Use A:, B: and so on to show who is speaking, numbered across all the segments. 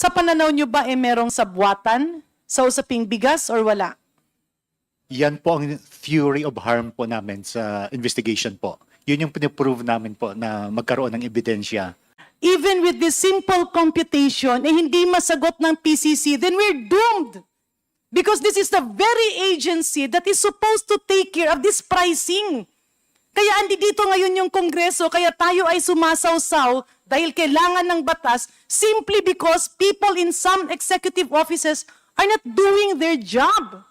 A: Sa pananaw nyo ba, eh merong sabwatan sa usaping bigas or wala?
B: Yan po ang theory of harm po namin sa investigation po. Yun yung piniprove namin po na magkaroon ng ebidensya.
A: Even with this simple computation, eh hindi masagot ng PCC, then we're doomed. Because this is the very agency that is supposed to take care of this pricing. Kaya andi dito ngayon yung Kongreso, kaya tayo ay sumasawsaw dahil kailangan ng batas simply because people in some executive offices are not doing their job.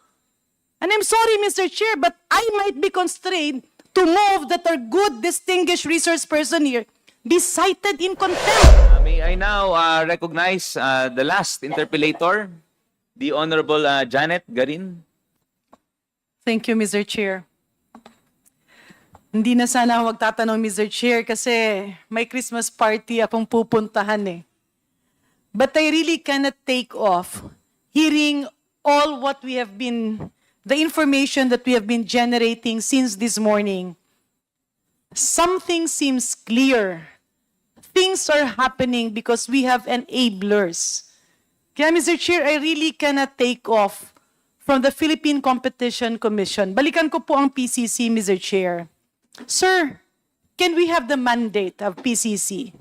A: And I'm sorry, Mr. Chair, but I might be constrained to move that our good, distinguished resource person here be cited in contempt.
C: Uh, May I now uh, recognize uh, the last interpellator, the Honorable uh, Janet Garin.
A: Thank you, Mr. Chair. Hindi na sana ako magtatanong, Mr. Chair, kasi may Christmas party akong pupuntahan eh. But I really cannot take off hearing all what we have been, the information that we have been generating since this morning. Something seems clear. Things are happening because we have enablers. Kaya, Mr. Chair, I really cannot take off from the Philippine Competition Commission. Balikan ko po ang PCC, Mr. Chair. Sir, can we have the mandate of PCC?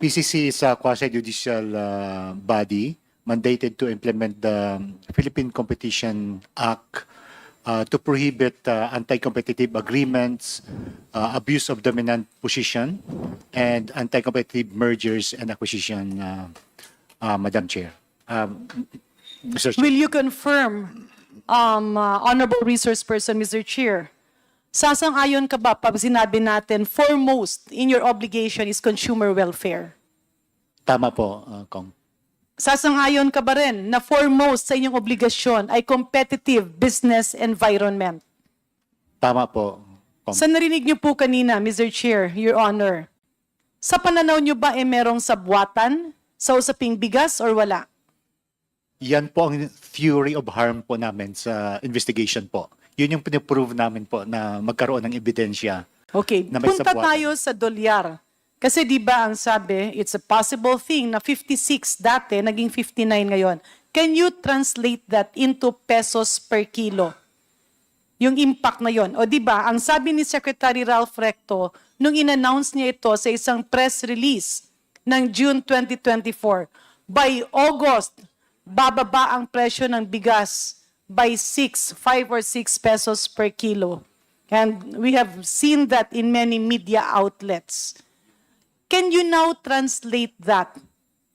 B: PCC is a quasi-judicial uh, body mandated to implement the Philippine Competition Act uh, to prohibit uh, anti-competitive agreements, uh, abuse of dominant position, and anti-competitive mergers and acquisition, uh, uh, Madam Chair. Um, Mr. Chair.
A: Will you confirm, um, uh, Honorable Resource Person, Mr. Chair, sasang-ayon ka ba pag sinabi natin foremost in your obligation is consumer welfare?
B: Tama po, uh, Kong.
A: Sasang-ayon ka ba rin na foremost sa inyong obligasyon ay competitive business environment?
B: Tama po, Kong.
A: Sa narinig niyo po kanina, Mr. Chair, Your Honor, sa pananaw niyo ba eh merong sabwatan sa usaping bigas or wala?
B: Yan po ang theory of harm po namin sa investigation po. Yun yung piniprove namin po na magkaroon ng ebidensya.
A: Okay,
B: Na may
A: punta
B: sabwatan.
A: tayo sa dolyar. Kasi di ba ang sabi, it's a possible thing na 56 dati, naging 59 ngayon. Can you translate that into pesos per kilo? Yung impact na yon. O di ba, ang sabi ni Secretary Ralph Recto, nung in-announce niya ito sa isang press release ng June 2024, by August, bababa ang presyo ng bigas by 6, 5 or 6 pesos per kilo. And we have seen that in many media outlets. Can you now translate that?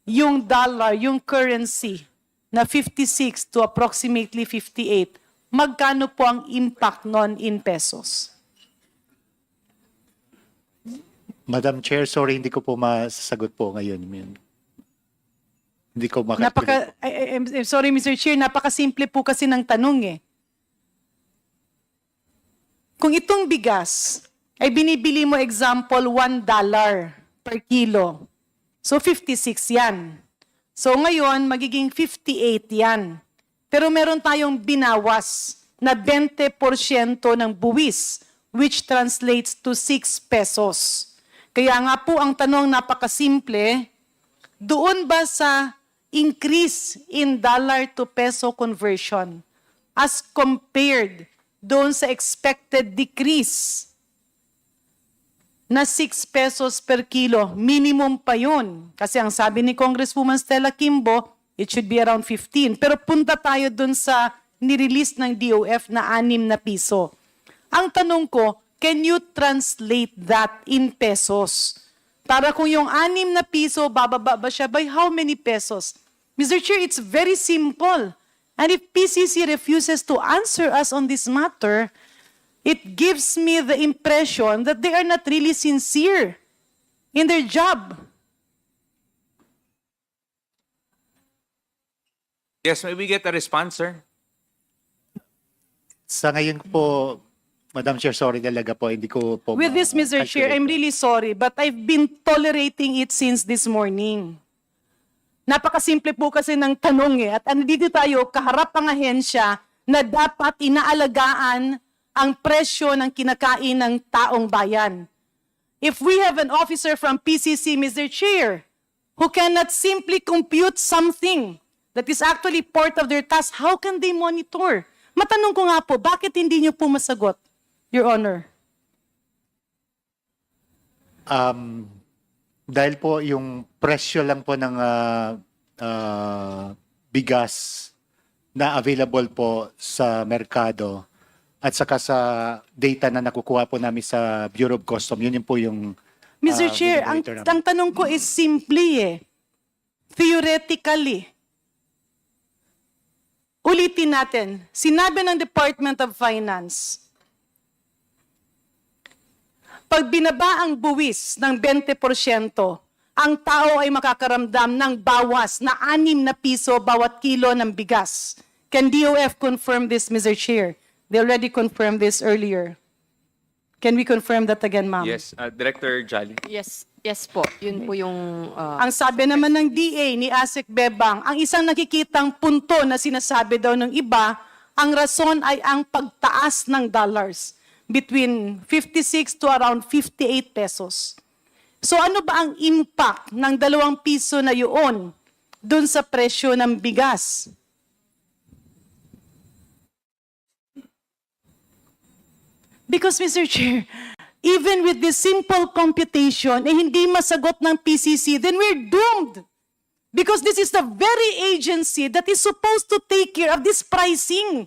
A: Yung dollar, yung currency na 56 to approximately 58, magkano po ang impact nun in pesos?
B: Madam Chair, sorry, hindi ko po masasagot po ngayon. Hindi ko maka-
A: Napaka, I, I- I'm, I'm sorry Mr. Chair, napakasimple po kasi ng tanong eh. Kung itong bigas ay binibili mo example $1 dollar per kilo. So 56 yan. So ngayon magiging 58 yan. Pero meron tayong binawas na 20% ng buwis which translates to 6 pesos. Kaya nga po ang tanong napakasimple, doon ba sa increase in dollar to peso conversion as compared doon sa expected decrease na 6 pesos per kilo, minimum pa yun. Kasi ang sabi ni Congresswoman Stella Kimbo, it should be around 15. Pero punta tayo dun sa nirelease ng DOF na 6 na piso. Ang tanong ko, can you translate that in pesos? Para kung yung 6 na piso, bababa ba siya by how many pesos? Mr. Chair, it's very simple. And if PCC refuses to answer us on this matter, it gives me the impression that they are not really sincere in their job.
C: Yes, may we get a response, sir?
B: Sa ngayon po, Madam Chair, sorry talaga po, hindi ko po
A: With this, Mr. Chair, I'm really sorry, but I've been tolerating it since this morning. Napakasimple po kasi ng tanong eh. At andito tayo, kaharap ang ahensya na dapat inaalagaan ang presyo ng kinakain ng taong bayan. If we have an officer from PCC, Mr. Chair, who cannot simply compute something that is actually part of their task, how can they monitor? Matanong ko nga po, bakit hindi niyo po masagot, Your Honor?
B: Um, dahil po yung presyo lang po ng ah, ah, bigas na available po sa merkado at saka sa data na nakukuha po namin sa Bureau of Custom, yun yung po yung
A: Mr.
B: ah,
A: Chair, ang,
B: namin.
A: ang tanong ko is simply eh, theoretically, ulitin natin, sinabi ng Department of Finance, pag binaba ang buwis ng 20%, ang tao ay makakaramdam ng bawas na 6 na piso bawat kilo ng bigas. Can DOF confirm this, Mr. Chair? They already confirmed this earlier. Can we confirm that again, ma'am?
C: Yes, uh, Director Jolly.
D: Yes, yes po. Yun po yung uh,
A: Ang sabi naman ng DA ni Asik Bebang, ang isang nakikitang punto na sinasabi daw ng iba, ang rason ay ang pagtaas ng dollars between 56 to around 58 pesos. So ano ba ang impact ng dalawang piso na yun dun sa presyo ng bigas? Because Mr. Chair, even with this simple computation, eh hindi masagot ng PCC, then we're doomed. Because this is the very agency that is supposed to take care of this pricing.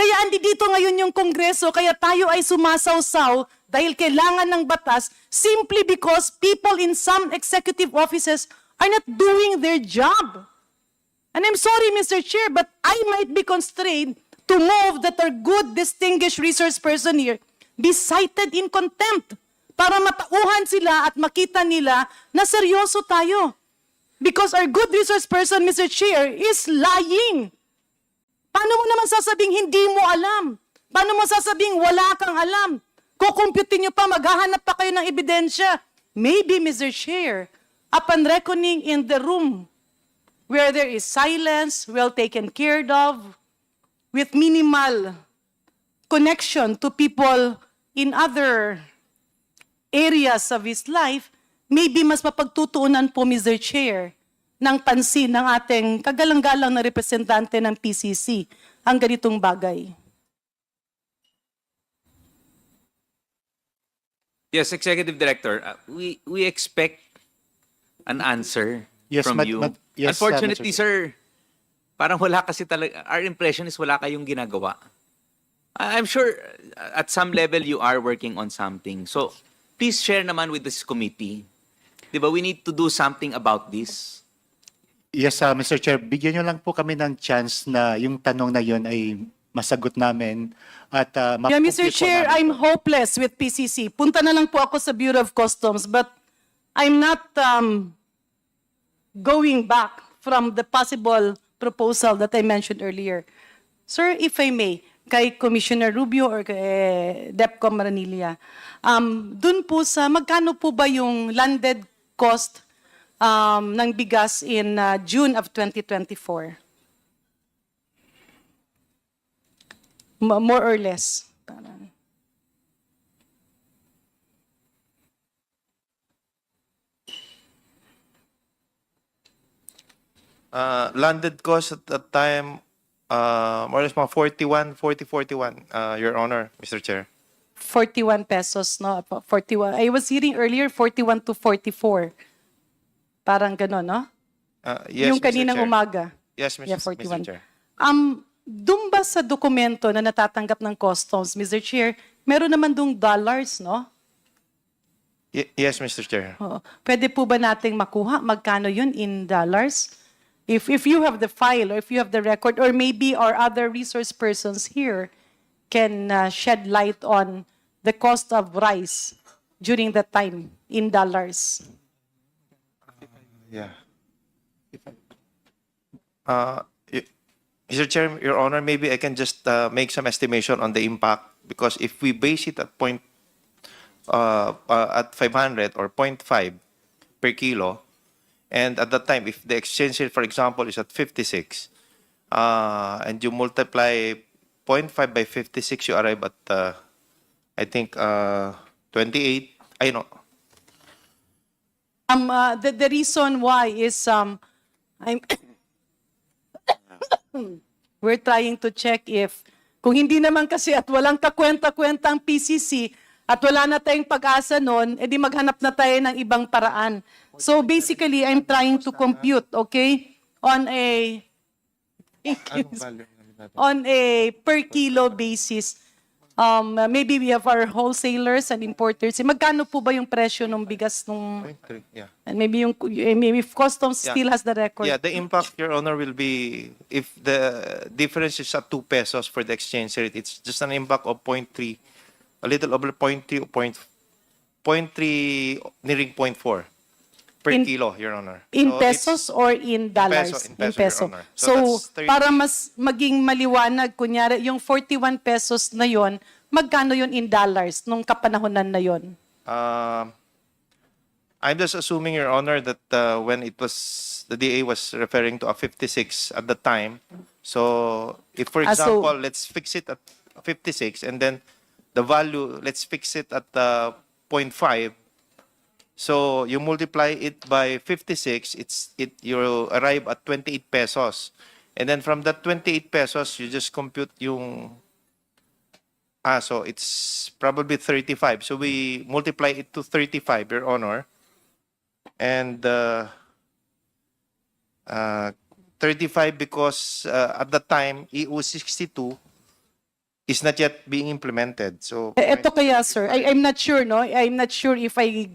A: Kaya andi dito ngayon yung Kongreso, kaya tayo ay sumasawsaw dahil kailangan ng batas simply because people in some executive offices are not doing their job. And I'm sorry, Mr. Chair, but I might be constrained to move that our good, distinguished resource person here be cited in contempt para matauhan sila at makita nila na seryoso tayo. Because our good resource person, Mr. Chair, is lying. Paano mo naman sasabing hindi mo alam? Paano mo sasabing wala kang alam? Kukumputin nyo pa, maghahanap pa kayo ng ebidensya. Maybe, Mr. Chair, upon reckoning in the room, where there is silence, well taken care of, with minimal connection to people in other areas of his life, maybe mas mapagtutuunan po, Mr. Chair, ng pansin ng ating kagalang-galang na representante ng PCC ang ganitong bagay.
C: Yes, Executive Director, uh, we we expect an answer
B: Yes,
C: from you.
B: Yes, uh,
C: Unfortunately,
B: Mr.
C: sir, parang wala kasi talaga, our impression is wala kayong ginagawa. I'm sure uh, at some level you are working on something. So, please share naman with this committee. Di ba, we need to do something about this.
B: Yes, uh, Mr. Chair, bigyan nyo lang po kami ng chance na yung tanong na yun ay masagot namin at uh,
A: Yeah, Mr. Chair, I'm hopeless with PCC. Punta na lang po ako sa Bureau of Customs, but I'm not um, going back from the possible proposal that I mentioned earlier. Sir, if I may, kay Commissioner Rubio or kay DEPCOM Maranilla, um, dun po sa, magkano po ba yung landed cost um, ng bigas in uh, June of 2024? M- more or less.
E: Uh, landed cost at that time, uh, more or less mga 41, 40, 41, uh, Your Honor, Mr. Chair.
A: 41 pesos, no? Apo, 41. I was hearing earlier 41 to 44. Parang gano'n, no?
E: Uh, yes,
A: yung
E: Mr.
A: kaninang
E: Chair.
A: umaga.
E: Yes, Mr.
A: Yeah,
E: Mr.
A: 41.
E: Chair.
A: Um, doon ba sa dokumento na natatanggap ng customs, Mr. Chair, meron naman dong dollars, no?
E: Y- yes, Mr. Chair.
A: Oo. Pwede po ba nating makuha? Magkano yun in dollars? If, if you have the file or if you have the record or maybe our other resource persons here can uh, shed light on the cost of rice during that time in dollars.
E: Yeah. Uh, Mr. Chair, Your Honor, maybe I can just uh, make some estimation on the impact because if we base it at point uh, uh, at 500 or 0.5 per kilo, and at that time, if the exchange rate, for example, is at 56, uh, and you multiply 0.5 by 56, you arrive at, uh, I think, uh, 28. I know.
A: Um, uh, the, the reason why is um, I'm we're trying to check if kung hindi naman kasi at walang kakwenta-kwenta ang PCC at wala na tayong pag-asa noon, edi maghanap na tayo ng ibang paraan. So basically, I'm trying to compute, okay, on a on a per kilo basis. Um, maybe we have our wholesalers and importers. Eh, Magkano po ba yung presyo ng bigas nung
E: Yeah.
A: and maybe yung eh, maybe if customs
E: Yeah.
A: still has the record.
E: Yeah, the impact, Your Honor, will be if the difference is at 2 pesos for the exchange rate, it's just an impact of 0.3, a little over 0.3 or 0.3, 0.3 nearing 0.4 per
A: In-
E: kilo, Your Honor.
A: In
E: So
A: pesos or in dollars?
E: in peso, Your Honor. So
A: So,
E: that's 30
A: para mas maging maliwanag, kunyari, yung 41 pesos na yon, magkano yon in dollars nung kapanahonan na yon?
E: Um, I'm just assuming, Your Honor, that uh, when it was, the DA was referring to a 56 at the time. So if, for
A: Ah, so-
E: example, let's fix it at 56 and then the value, let's fix it at uh, 0.5. So you multiply it by 56, it's it you arrive at 28 pesos. And then from that 28 pesos, you just compute yung Ah, so it's probably 35. So we multiply it to 35, Your Honor. And uh, uh, 35 because uh, at the time, EU 62 is not yet being implemented. So
A: Eh, Eto kaya, sir, I, I'm not sure, no? I'm not sure if I,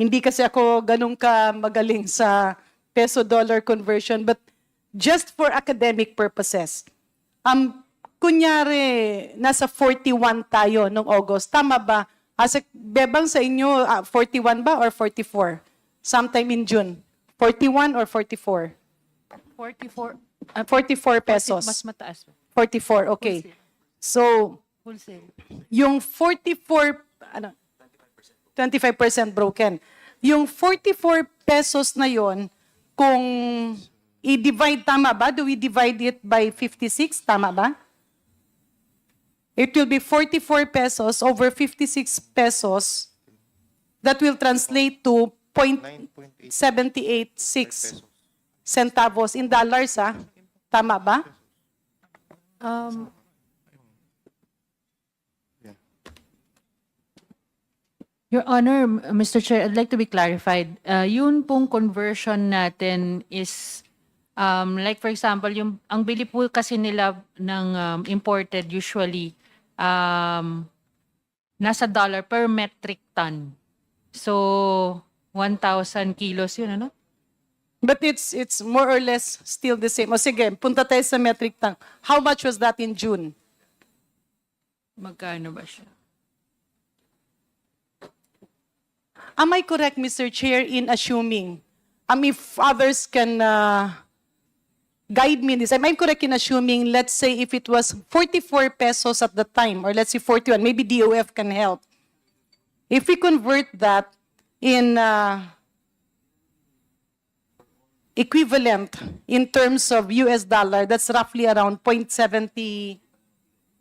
A: hindi kasi ako ganun ka magaling sa peso-dollar conversion, but just for academic purposes, um, kunyari, nasa 41 tayo nung August, tama ba? As a, bebang sa inyo, ah, 41 ba or 44? Sometime in June. 41 or 44?
F: 44.
A: Ah, 44 pesos.
F: Mas mataas.
A: 44, okay. So,
F: Wholesale.
A: yung 44, ano, 25% broken. Yung 44 pesos na yon, kung i-divide, tama ba? Do we divide it by 56? Tama ba? It will be 44 pesos over 56 pesos. That will translate to 0.786 centavos in dollars, ah. Tama ba?
F: Um, Your Honor, Mr. Chair, I'd like to be clarified. Uh, yun pong conversion natin is, um, like for example, yung, ang bili po kasi nila ng um, imported usually, um, nasa dollar per metric ton. So, 1,000 kilos yun, ano?
A: But it's it's more or less still the same. O sige, punta tayo sa metric ton. How much was that in June?
F: Magkano ba siya?
A: Am I correct, Mr. Chair, in assuming, um, if others can uh, guide me in this, am I correct in assuming, let's say if it was 44 pesos at the time, or let's say 41, maybe DOF can help. If we convert that in uh, equivalent in terms of US dollar, that's roughly around 0.70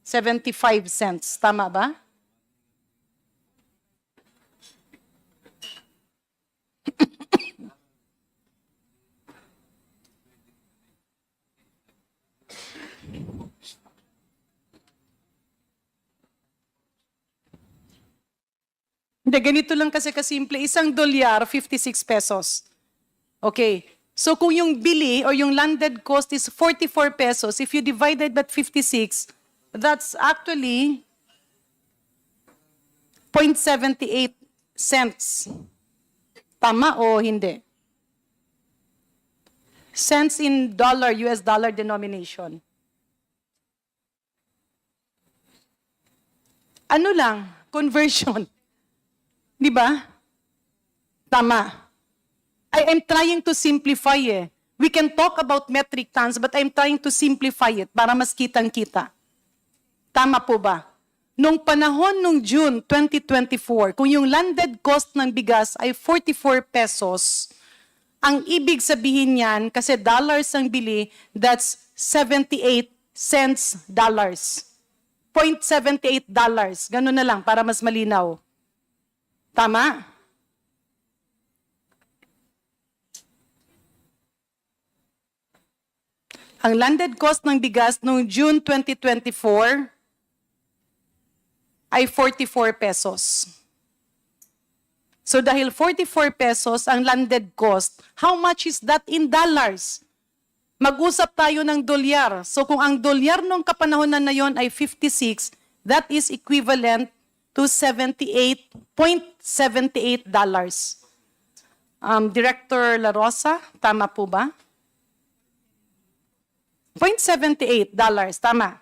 A: 75 cents. Tama ba? Hindi, ganito lang kasi kasimple. Isang dolyar, 56 pesos. Okay. So kung yung bili or yung landed cost is 44 pesos, if you divide it by 56, that's actually 0.78 cents. Tama o hindi? Cents in dollar, US dollar denomination. Ano lang, conversion. Di ba? Tama. I am trying to simplify eh. We can talk about metric tons, but I'm trying to simplify it para mas kitang-kita. Tama po ba? Nung panahon nung June 2024, kung yung landed cost ng bigas ay 44 pesos, ang ibig sabihin niyan, kasi dollars ang bili, that's 78 cents dollars. 0.78 dollars. Ganun na lang para mas malinaw. Tama? Ang landed cost ng bigas noong June 2024 ay 44 pesos. So dahil 44 pesos ang landed cost, how much is that in dollars? Mag-usap tayo ng dolyar. So kung ang dolyar nung kapanahonan na yon ay 56, that is equivalent to 78.2 $78. Um, Director La Rosa, tama po ba? $0.78, tama.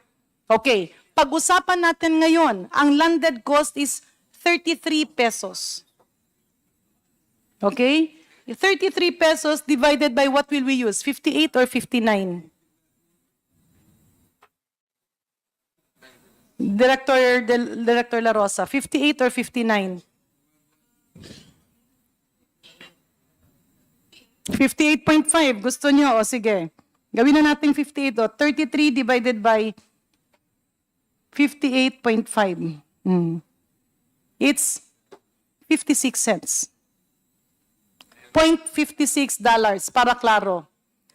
A: Okay, pag-usapan natin ngayon, ang landed cost is 33 pesos. Okay? 33 pesos divided by what will we use? 58 or 59? Director, Director La Rosa, 58 or 59? 58.5, gusto nyo? O sige. Gawin na natin 58 o. 33 divided by 58.5. Hmm. It's 56 cents. 0.56 dollars, para klaro.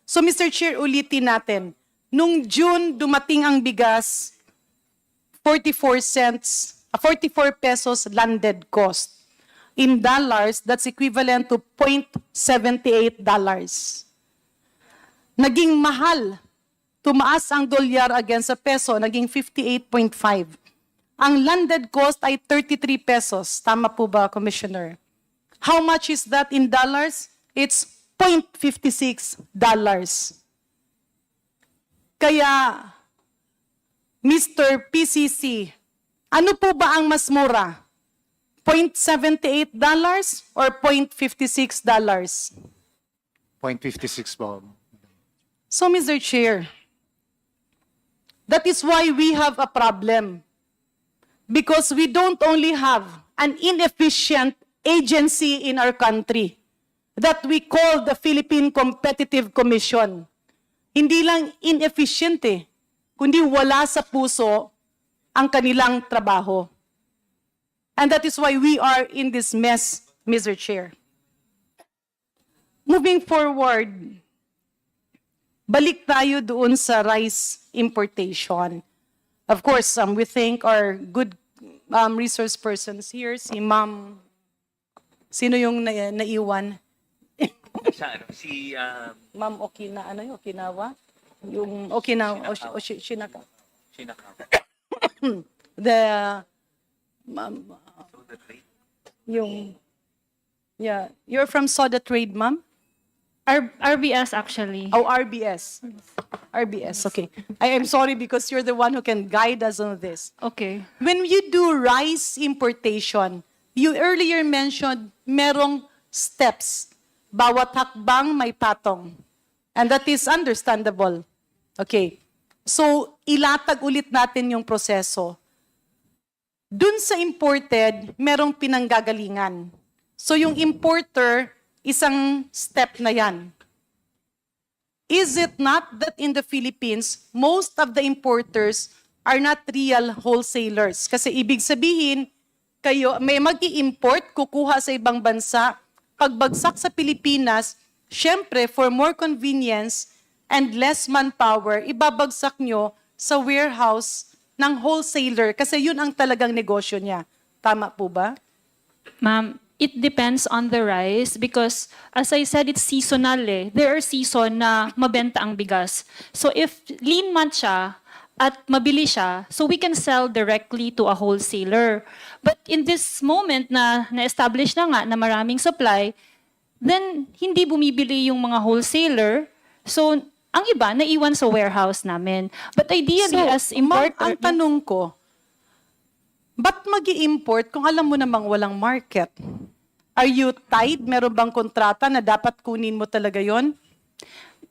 A: So Mr. Chair, ulitin natin. Nung June, dumating ang bigas, 44 cents, ah, 44 pesos landed cost. In dollars, that's equivalent to 0.78 dollars. Naging mahal. Tumaas ang dolyar against sa peso, naging 58.5. Ang landed cost ay 33 pesos. Tama po ba, Commissioner? How much is that in dollars? It's 0.56 dollars. Kaya, Mr. PCC, ano po ba ang mas mura? 0.78 dollars or 0.56 dollars?
B: 0.56 po.
A: So, Mr. Chair, that is why we have a problem. Because we don't only have an inefficient agency in our country that we call the Philippine Competitive Commission. Hindi lang inefficient eh, kundi wala sa puso ang kanilang trabaho. And that is why we are in this mess, Mr. Chair. Moving forward, balik tayo doon sa rice importation. Of course, um, we thank our good um, resource persons here, si Ma'am, sino yung na, naiwan?
C: Sa ano, si um,
A: Ma'am Okina, ano yung Okinawa? Yung Okinawa, o, o Shi- Shinaka.
C: Shinaka.
A: The, ma'am, yung, yeah, you're from Soda Trade, ma'am?
G: R- RBS actually.
A: Oh, RBS. RBS, okay. I am sorry because you're the one who can guide us on this.
G: Okay.
A: When you do rice importation, you earlier mentioned merong steps. Bawat hakbang may patong. And that is understandable. Okay. So, ilatag ulit natin yung proseso. Dun sa imported, merong pinanggagalingan. So, yung importer, isang step na yan. Is it not that in the Philippines, most of the importers are not real wholesalers? Kasi ibig sabihin, kayo may mag import kukuha sa ibang bansa, pagbagsak sa Pilipinas, syempre for more convenience and less manpower, ibabagsak nyo sa warehouse ng wholesaler kasi yun ang talagang negosyo niya. Tama po ba?
G: Ma'am, it depends on the rice because as I said, it's seasonal eh. There are season na mabenta ang bigas. So if lean month siya at mabili siya, so we can sell directly to a wholesaler. But in this moment na na-establish na nga na maraming supply, then hindi bumibili yung mga wholesaler. So ang iba, naiwan sa warehouse namin. But ideally, as
A: ma'am,
G: importer...
A: ang tanong ko, ba't mag import kung alam mo namang walang market? Are you tied? Meron bang kontrata na dapat kunin mo talaga yon?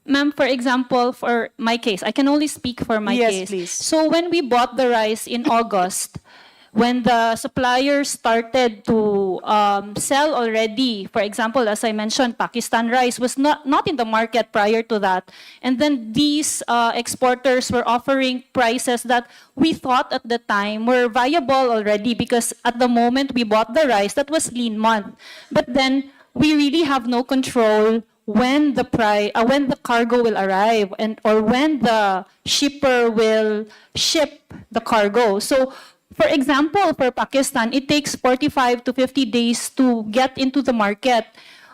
G: Ma'am, for example, for my case, I can only speak for my
A: Yes,
G: case.
A: please.
G: So when we bought the rice in August, when the suppliers started to um, sell already, for example, as I mentioned, Pakistan rice was not, not in the market prior to that. And then these uh, exporters were offering prices that we thought at the time were viable already because at the moment we bought the rice, that was lean month. But then we really have no control when the price, uh, when the cargo will arrive, and or when the shipper will ship the cargo. So, for example, for Pakistan, it takes 45 to 50 days to get into the market.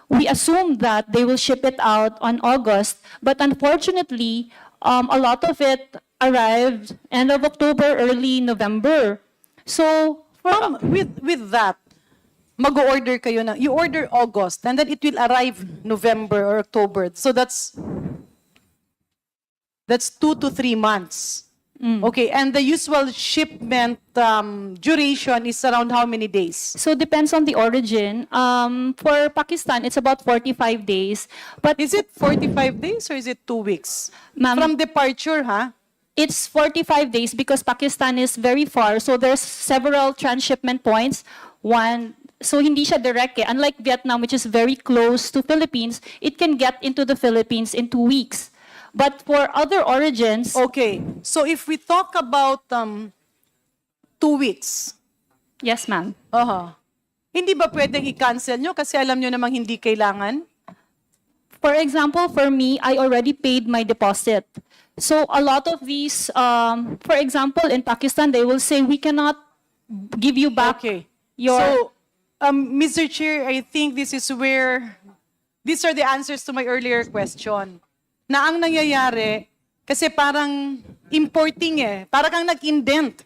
G: We assume that they will ship it out on August, but unfortunately, um, a lot of it arrived end of October, early November. So,
A: Ma'am, with, with that, mag-order kayo na, you order August, and then it will arrive November or October. So that's, that's two to three months. Okay, and the usual shipment um, duration is around how many days?
G: So depends on the origin. Um, for Pakistan, it's about 45 days. But
A: Is it 45 days or is it two weeks?
G: Ma'am-
A: From departure, ha?
G: it's 45 days because Pakistan is very far. So there's several transshipment points. One, so hindi siya direct eh. Unlike Vietnam, which is very close to Philippines, it can get into the Philippines in two weeks. But for other origins,
A: Okay, so if we talk about um, two weeks,
G: yes ma'am.
A: aha, hindi ba pwedeng i-cancel nyo kasi alam nyo namang hindi kailangan?
G: For example, for me, I already paid my deposit. So a lot of these, um, for example, in Pakistan, they will say we cannot give you back
A: Okay.
G: your.
A: So, um, Mr. Chair, I think this is where, these are the answers to my earlier question. Na ang nangyayari, kasi parang importing eh, parang kang nag-indent.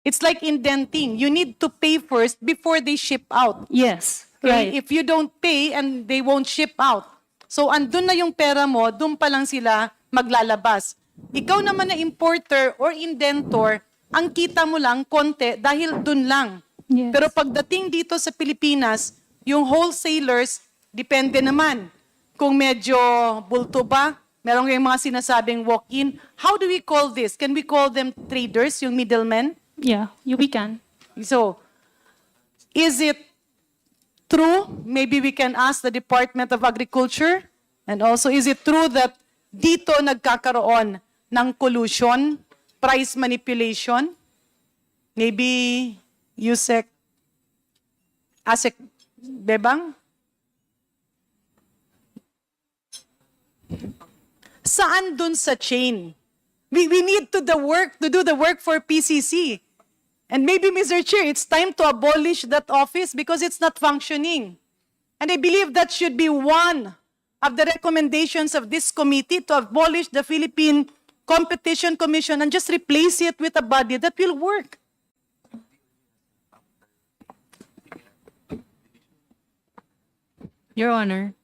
A: It's like indenting. You need to pay first before they ship out.
G: yes,
A: Okay?
G: right.
A: If you don't pay and they won't ship out. So andun na yung pera mo, dun pa lang sila maglalabas. Ikaw naman na importer or indentor, ang kita mo lang konti dahil dun lang.
G: Yes.
A: Pero pagdating dito sa Pilipinas, yung wholesalers, depende naman. Kung medyo bulto ba, meron kayong mga sinasabing walk-in. How do we call this? Can we call them traders, yung middlemen?
G: yeah, you we can.
A: So, is it true? Maybe we can ask the Department of Agriculture. And also, is it true that dito nagkakaroon ng collusion, price manipulation? Maybe Yusek Asek Bebang? Saan dun sa chain? We, we need to the work to do the work for PCC. And maybe, Mr. Chair, it's time to abolish that office because it's not functioning. And I believe that should be one of the recommendations of this committee to abolish the Philippine Competition Commission and just replace it with a body that will work.
F: Your Honor,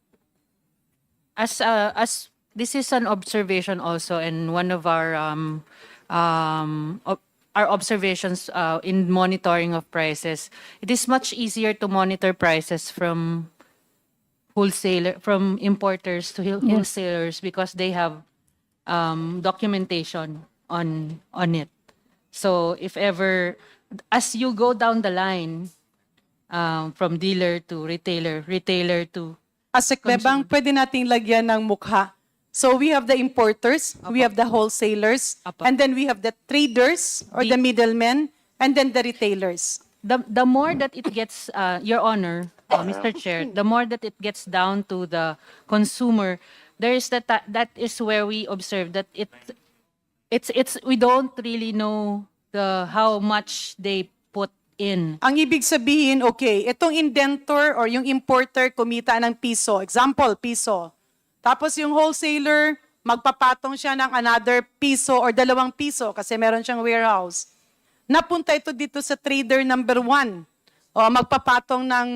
F: as uh, as this is an observation also, and one of our um, um, ob- our observations uh, in monitoring of prices, it is much easier to monitor prices from wholesaler from importers to whole- wholesalers because they have um, documentation on on it. So if ever, as you go down the line, um, from dealer to retailer, retailer to
A: Asek Bebang, pwede nating lagyan ng mukha. So we have the importers, we have the wholesalers,
F: Apo.
A: and then we have the traders or the middlemen, and then the retailers.
F: the the more that it gets, uh, Your Honor, uh, Mr. Chair, the more that it gets down to the consumer, there is that that is where we observe that it it's it's we don't really know the how much they in.
A: Ang ibig sabihin, okay, itong indentor or yung importer kumita ng piso. Example, piso. Tapos yung wholesaler, magpapatong siya ng another piso or dalawang piso kasi meron siyang warehouse. Napunta ito dito sa trader number one. O magpapatong ng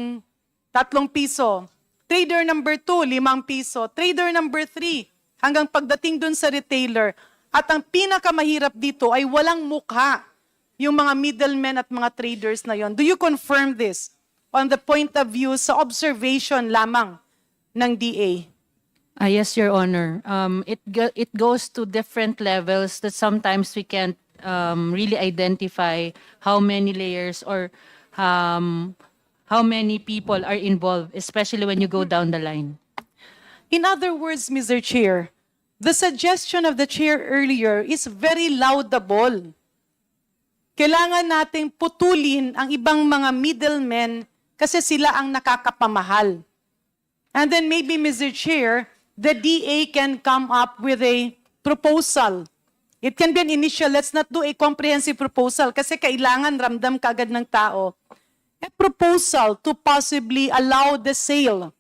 A: tatlong piso. Trader number two, limang piso. Trader number three, hanggang pagdating dun sa retailer. At ang pinakamahirap dito ay walang mukha yung mga middlemen at mga traders na yon. Do you confirm this on the point of view sa observation lamang ng DA?
F: Ah, yes, Your Honor. Um, it go- it goes to different levels that sometimes we can't um, really identify how many layers or um, how many people are involved, especially when you go down the line.
A: In other words, Mr. Chair, the suggestion of the chair earlier is very laudable. Kailangan nating putulin ang ibang mga middlemen kasi sila ang nakakapamahal. And then maybe, Mr. Chair, the DA can come up with a proposal. It can be an initial, let's not do a comprehensive proposal kasi kailangan ramdam kagad ng tao. A proposal to possibly allow the sale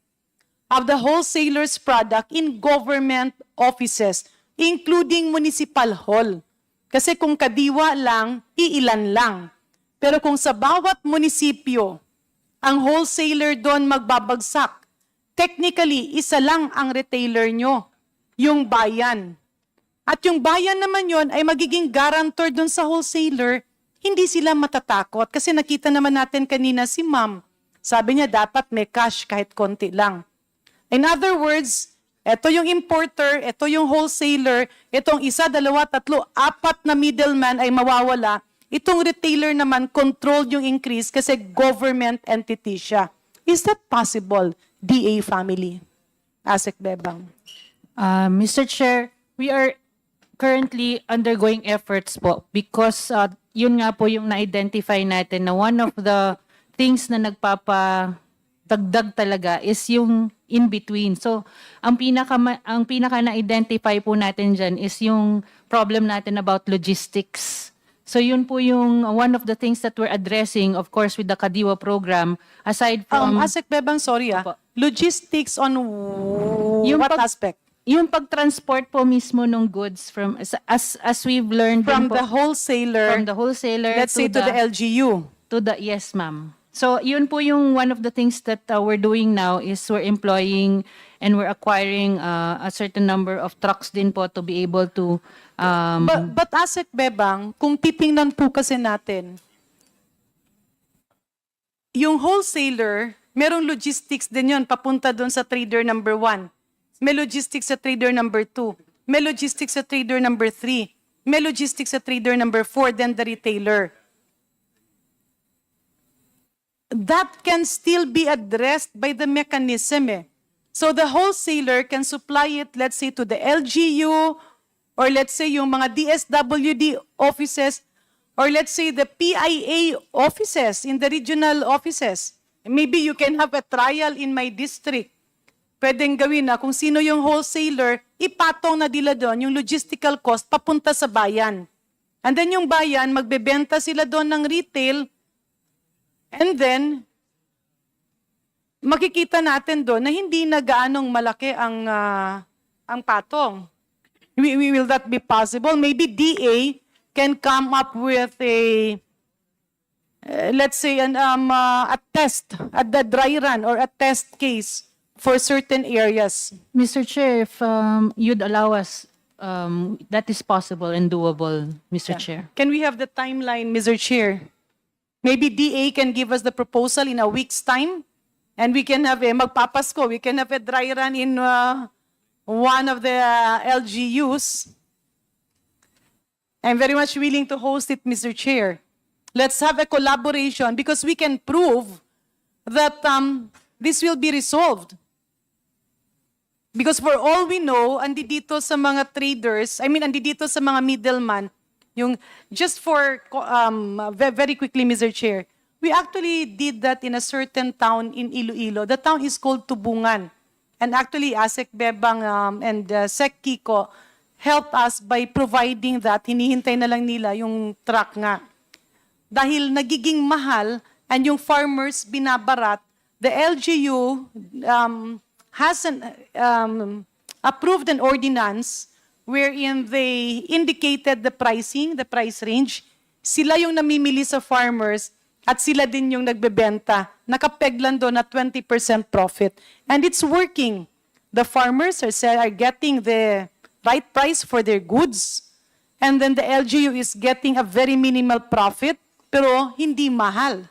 A: of the wholesaler's product in government offices, including municipal hall. Kasi kung kadiwa lang, iilan lang. Pero kung sa bawat munisipyo, ang wholesaler doon magbabagsak, technically, isa lang ang retailer nyo, yung bayan. At yung bayan naman yon ay magiging guarantor doon sa wholesaler, hindi sila matatakot. Kasi nakita naman natin kanina si ma'am, sabi niya dapat may cash kahit konti lang. In other words, ito yung importer, ito yung wholesaler, itong isa, dalawa, tatlo, apat na middleman ay mawawala. Itong retailer naman, controlled yung increase kasi government entity siya. Is that possible, DA family? Asek Bebang.
F: Uh, Mr. Chair, we are currently undergoing efforts po because uh, yun nga po yung na-identify natin na one of the things na nagpapa dagdag talaga is yung in between. So, ang pinaka ang pinaka na-identify po natin diyan is yung problem natin about logistics. So yun po yung one of the things that we're addressing of course with the Kadiwa program aside
A: Um,
F: from
A: Asek Bebang, sorry ah.
F: Opo.
A: Logistics on
F: Yung
A: what
F: pag-
A: aspect?
F: yung pagtransport po mismo ng goods from as as, as we've learned din
A: From
F: po,
A: the wholesaler,
F: from the wholesaler
A: let's say to the LGU.
F: to the yes ma'am so yun po yung one of the things that uh, we're doing now is we're employing and we're acquiring uh, a certain number of trucks din po to be able to um,
A: But, but Asek Bebang, kung titingnan po kasi natin, yung wholesaler, merong logistics din yun, papunta doon sa trader number one. May logistics sa trader number two. May logistics sa trader number three. May logistics sa trader number four, then the retailer. That can still be addressed by the mechanism eh. So the wholesaler can supply it, let's say, to the LGU, or let's say yung mga DSWD offices, or let's say the PIA offices in the regional offices. Maybe you can have a trial in my district. Pwedeng gawin na kung sino yung wholesaler, ipatong na nila doon yung logistical cost papunta sa bayan. And then yung bayan, magbebenta sila doon ng retail, and then makikita natin doon na hindi na gaanong malaki ang ah, ang patong. We, we- will that be possible? Maybe DA can come up with a uh, let's say an um uh, a test at the dry run or a test case for certain areas.
F: Mr. Chair if um, you'd allow us um, that is possible and doable Mr. Chair
A: Can we have the timeline, Mr. Chair? Maybe DA can give us the proposal in a week's time, and we can have a magpapasko. We can have a dry run in uh, one of the uh, LGUs. I'm very much willing to host it, Mr. Chair. Let's have a collaboration because we can prove that um, this will be resolved. Because for all we know, andi dito sa mga traders, I mean, andi dito sa mga middleman, yung just for um, ve- very quickly, Mr. Chair, we actually did that in a certain town in Iloilo. The town is called Tubungan. And actually, Asek Bebang um, and uh, Sek Kiko helped us by providing that. Hinihintay na lang nila yung truck nga dahil nagiging mahal and yung farmers binabarat, the LGU um, has an, um, approved an ordinance wherein they indicated the pricing, the price range. Sila yung namimili sa farmers at sila din yung nagbebenta. Nakapeg lang doon na 20% profit. And it's working. The farmers are, are getting the right price for their goods. And then the LGU is getting a very minimal profit, pero hindi mahal.